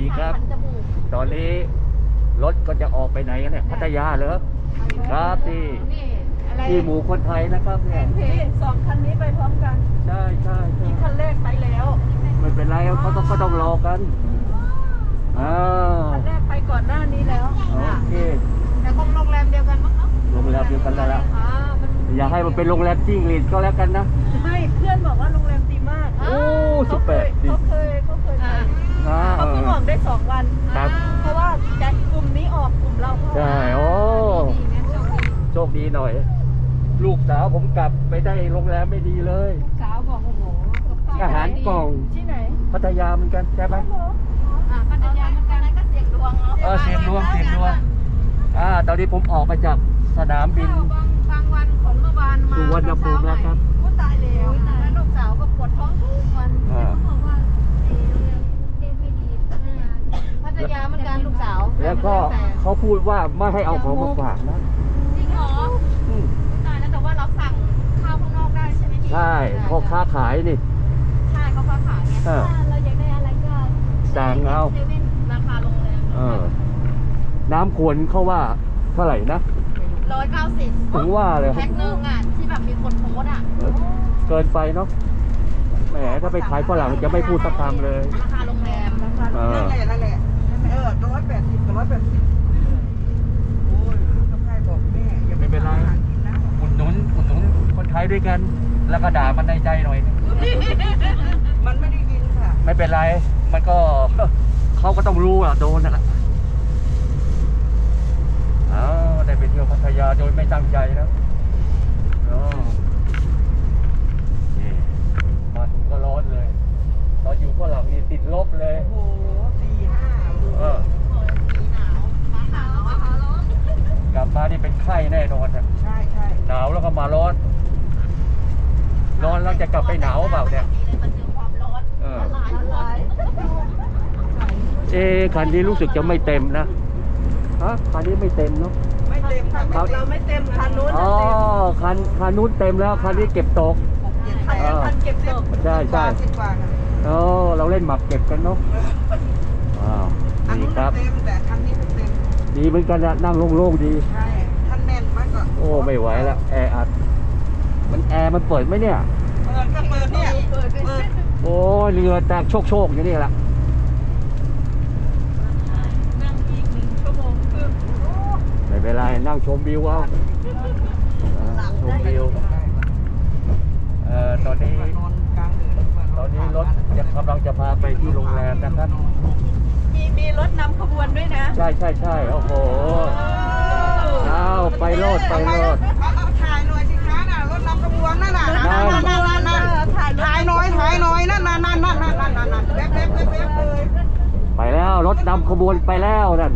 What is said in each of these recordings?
ดีครับพันจมูกตอนนี้รถก็จะออกไปไหนกันเนี่ยพัทยาเหรอครับที่นี่อะไรที่หมู่คนไทยนะครับเนี่ยนี่สองคันนี้ไปพร้อมกัน ใช่ใช่ใช่อีกคันแรกไปแล้วไม่เป็นไรเขาต้องก็ต้องรอกันอ่าคันแรกไปก่อนหน้านี้แล้วโอเคแต่คงโรงแรมเดียวกันมั้งเนาะโรงแรมเดียวกันแล้วล่ะอ่ามันอย่าให้มันเป็นโรงแรมจิ้งหรีดก็แล้วกันนะไม่เพื่อนบอกว่าโรงแรมดีมากโอ้สุเขาดเคแปดยดี ลูกสาวผมกลับไปได้โรงแรมไม่ดีเลย สาวบอกโอ้โหกับข้วอาหารกล่อง ที่ไหนพัทยาเหมือนกันใช่ไหมอ่าพัทยาเหมือนกันนั้นก็เสี่ยงดวงเนาะเออเสี่ยงดวงเสี่ยงดวงอ่าตอนนี้ผมออกมาจากสนามบินข้าวบางบางวันของเมื่อวานมาสุวรรณภูมิแล้วครับโอ้ตายแล้วแล้วลูกสาวก็ปวดท้องทุกวันอ่าบอกว่าเอ๊ะเรื่องเด็กไม่ดีพัทยาเหมือนกันลูกสาวแล้วก็เขาพูดว่าไม่ให้เอาของมาฝากนะ ใช่ไหมพี่ใช่พ่อค้าขายนี่ ใช่เขาค้าขายไงเออถ้าเราอยากได้อะไรก็สั่งเอา เซเว่นราคาโรงแรมเออ น้ำขวนเขาว่าเท่าไหร่นะ ร้อยเก้าสิบถึงว่าเลยแพ็คหนึ่งอะที่แบบมีคนโพสต์อะเออเกินไปเนาะ แหมถ้าไปขายฝรั่งจะไม่พูดสักคำเลย ราคาโรงแรม เออ นั่นแหละนั่นแหละเออร้อยแปดสิบกับร้อยแปดสิบโอ้ยลูกสะพ้ายบอกแม่อย่า ไม่เป็นไร หากินนะ อุดหนุนอุดหนุนคนไทย ด้วยกัน แล้วก็ด่ามันในใจหน่อยมันไม่ได้ยินค่ะ ไม่เป็นไร มันก็เขาก็ต้องรู้อะโดนนั่นแหละอ้าวได้ไปเที่ยวพัทยาโดยไม่ตั้งใจนะอ๋อนี่มาถึงก็ร้อนเลยตอนอยู่ฝรั่งนี่ติดลบเลย โอ้โหสี่ห้าเออมีหนาวมาหนาวมาหาร้อนกลับมานี่เป็นไข้แน่นอนอะใช่ใช่หนาวแล้วก็มาร้อน ร้อนแล้วจะกลับไปหนาวเปล่าเนี่ยมันเจอความร้อนเออละลายละลายเอ๊ะคันนี้รู้สึกจะไม่เต็มนะฮะคันนี้ไม่เต็มเนาะไม่เต็มค่ะครับเราไม่เต็มคันนู้นอ๋น่ะอเต็มคันคันนู้นเต็มแล้วคันนี้เก็บตกหกเจ็ดแปคันดนี้คันเก็บตกใช่ใช่สิบกว่าค่ะโอ้เราเล่นหมากเก็บกันเนาะว้าวอันดีนู้นครับเต็มแต่คันนี้ไม่เต็มดีเหมือนกันนะนั่งโล่งๆดีใช่ท่านแน่นมากก็โอ้ไม่ไหวแล้วแอร์อัด มันแอร์มันเปิดไหมเนี่ย เปิดก็เปิดเนี่ย เปิดเปิดโอ้ยเรือแตกโชคโชคๆอยู่นี่แหละนั่งอีกหนึ่งชั่วโมงครึ่งไม่เป็นไรนั่งชมวิวเอาอ่าชมวิวเอ่อตอนนี้นอนกลางเดือนตอนนี้รถจะกำลังจะพาไปที่โรงแรมนะครับ มีมีรถนำขบวนด้วยนะใช่ใช่ใช่โอ้โหเอาไปโลดไปโลดเอ ถ่ายหน่อยถ่ายหน่อยนั่นนั่นนั่นนั่นนั่นนั่นนั่นแว๊บแว๊บแว๊บแว๊บเลยไปแล้วรถนำขบวนไปแล้วนั่น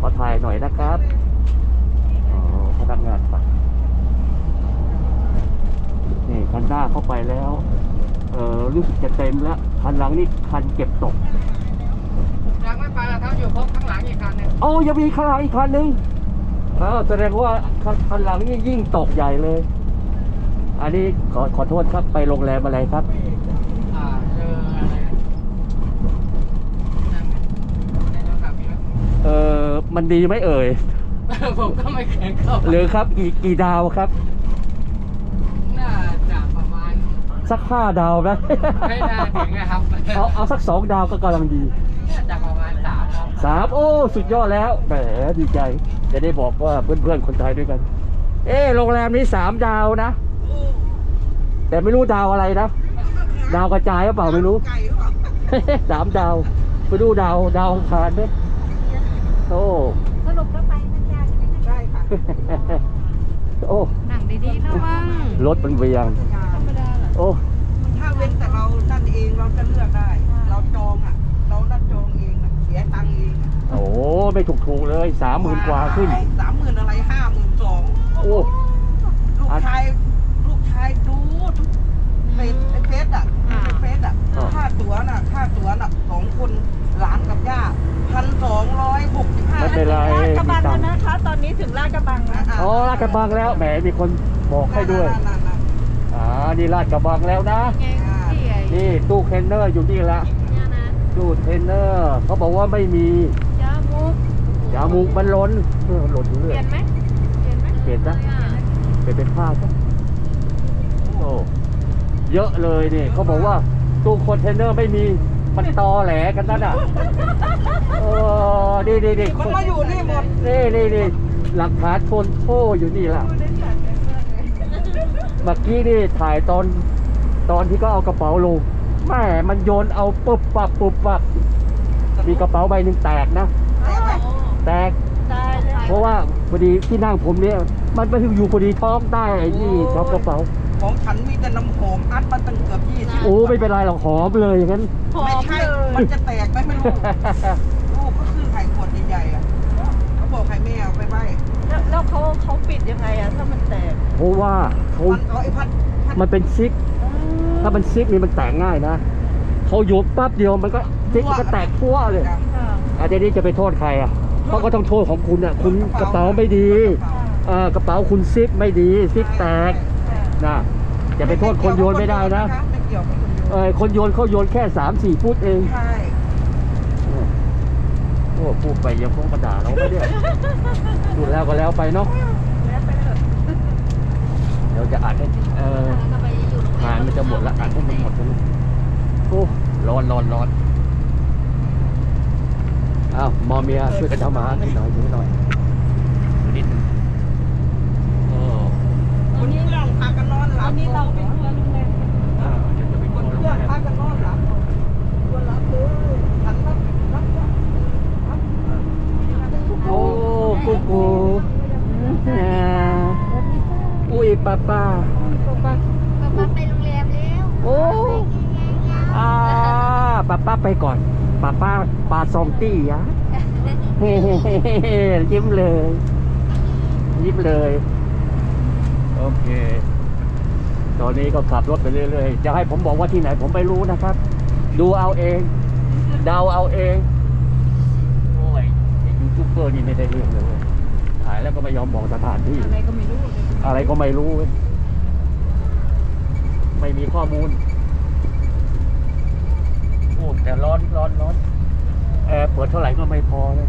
ขอถ่ายหน่อยนะครับอ๋อพนักงานไปนี่คันหน้าเข้าไปแล้ว เออรู้สึกจะเต็มแล้วคันหลังนี่คันเก็บตกยังไม่ไปล้วครับอยู่ครบข้างหลังอีกคันหนึงโอ้ยังมีคันหลังอีกคันนึงอ้าวแสดงว่าคันหลังนี่ยิ่งตกใหญ่เลย อันนี้ขอขอโทษครับไปโรงแรมอะไรครับ อ่าเจออะไรนะนั่งในโทรศัพท์มีไหม เออมันดีไหมเอ่ย ผมก็ไม่เคยเข้าหรือครับกี่กี่ดาวครับ น่าจะประมาณ สักห้าดาวนะ ไม่น่าถึงนะครับเอาเอาสักสองดาวก็กำลังดีน่าจะประมาณสามครับ สามโอ้สุดยอดแล้วแหมดีใจ จะได้บอกว่าเพื่อนๆคนไทยด้วยกัน เออโรงแรมนี้สามดาวนะ แต่ไม่รู้ดาวอะไรนะ ดาวกระจายหรือเปล่าไม่รู้ ไก่หรือเปล่าสามดาว ไปดูดาวดาวอังคารไหมโอ้ สรุปก็ไปพัทยาใช่ไหมคะใช่ค่ะโอ้ หนังดีๆนะมั้งรถมันเวียงธรรมดาเหรอโอ้ ถ้าเว้นแต่เรานั่นเองเราจะเลือกได้ เราจองอะ เรานั่นจองเองอะเสียตังค์เองอะโหไม่ถูกถูกๆเลยสามหมื่นกว่าขึ้น สามหมื่นอะไรห้าหมื่นสองโอ้ ลูกชายลูกชาย ดูทุกเฟซในเฟซอะในเฟซอะอ่า ค่าตั๋วน่ะค่าตั๋วน่ะสองคนหลานกับย่าพันสองร้อยหกสิบห้าไม่เป็นไรลาดกระมีบังตัแล้งวค์นะคะ ตอนนี้ถึงลาดกระบังแล้วอ๋อลาดกระบังแล้วแหมมีคนบอกให้ด้วยนั่นๆๆอ่านี่ลาดกระบังแล้วนะ ไงที่ไอ้นี่ตู้เคนเนอร์อยู่นี่ละเนี่ยนะตู้เทรนเนอร์เขาบอกว่าไม่มียามุกยามูกมันล้นเออหล่นอยู่เปเรื่ลี่อยยนไหมเปลี่ยนไหมเปลี่ยนซะเปลี่ยนเป็นผ้าซะ โอ้เยอะเลยนี่เขาบอกว่าตู้คอนเทนเนอร์ไม่มีมันตอแหลกันนั่นอะเออนี่นี่นี่มันมาอยู่นี่หมดนี่นี่นี่หลักฐานทนโทษอยู่นี่ล่ะเมื่อกี้นี่ถ่ายตอนตอนที่ก็เอากระเป๋าลงแม่มันโยนเอาปุ๊บปับปุ๊บปับมีกระเป๋าใบหนึ่งแตกนะ แต่ไหมแตกตายเลยเพราะว่าพอดีที่นั่งผมเนี่ยมันไปอยู่พอดีท้องได้ไอ้นี่ท้องกระเป๋า ของฉันมีแต่น้ำหอมอัดมาตั้งเกือบยี่สิบโอ้ไม่เป็นไรหรอกหอมเลยอย่างนั้น หอไม่มใช่ เลยมันจะแตกไหมไม่รู้ ลูกก็คือไข่ขวดใหญ่ๆอะเขาบอกไข่แม่เอาไปไว้แล้วแล้วเขาเขาปิดยังไงอะถ้ามันแตกเพราะว่าเขามันเอาไอ้พัดพัดมันเป็นซิก ถ้ามันซิกนี่มันแตกง่ายนะเขาโยกปั๊บเดียวมันก็ซิกมันก็แตกทั่วเลยจ้ะค่ะอาจารย์นี้จะไปโทษใครอะเขาก็ต้องโทษของคุณอะคุณกระเป๋าไม่ดีเออกระเป๋าคุณซิกไม่ดีซิกแตก นะจะไปโทษคนโยนไม่ได้นะไม่เกี่ยวกับคนโยนเออคนโยนเขาโยนแค่สามสี่ฟุตเองใช่โอ้พูดไปยังคงกระด่าเราไม่ได้พูดแล้วก็แล้วไปเนาะแล้วไปเถอะเดี๋ยวจะอ่านให้เออก็ไปอยู่โรงแรงานมันจะหมดละอ่านให้มันหมดเลยโอ้ร้อนร้อนร้อนอ้าวมอเมียช่วยกันทำมาหากินหน่อยช่วยหน่อยดูนิดนึงโอ้ คนเครื่องพากันนอนหลั อั บ นนี้เราไปทัวร์โรงแรม อ่าเดี๋ยวจะไป คน โทร เค โรง รื่อง แรม พากันนอนหลับคนหลับเลยฉันรับรับรับรับ โอ้กูกูอ่า อุ้ยป้าป้าก็มาไปโรงแรมแล้วโอ้อ่าป้าป้าไปก่อนป้าป้าปลาซองตี้ยะเฮ้ๆยิ้มเลย ยิ้มเลย โอเค ตอนนี้ก็ขับรถไปเรื่อยๆจะให้ผมบอกว่าที่ไหนผมไม่รู้นะครับ ดูเอาเอง เดาเอาเองโอ้ยไอ้ยูทูบเบอร์นี่ไม่ได้เรื่องเลยเว้ยถ่ายแล้วก็ไม่ยอมบอกสถานที่อะไรก็ไม่รู้ อะไรก็ไม่รู้เว้ยไม่มีข้อมูลโอ้แต่ร้อนร้อนร้อนแอร์เปิดเท่าไหร่ก็ไม่พอเลย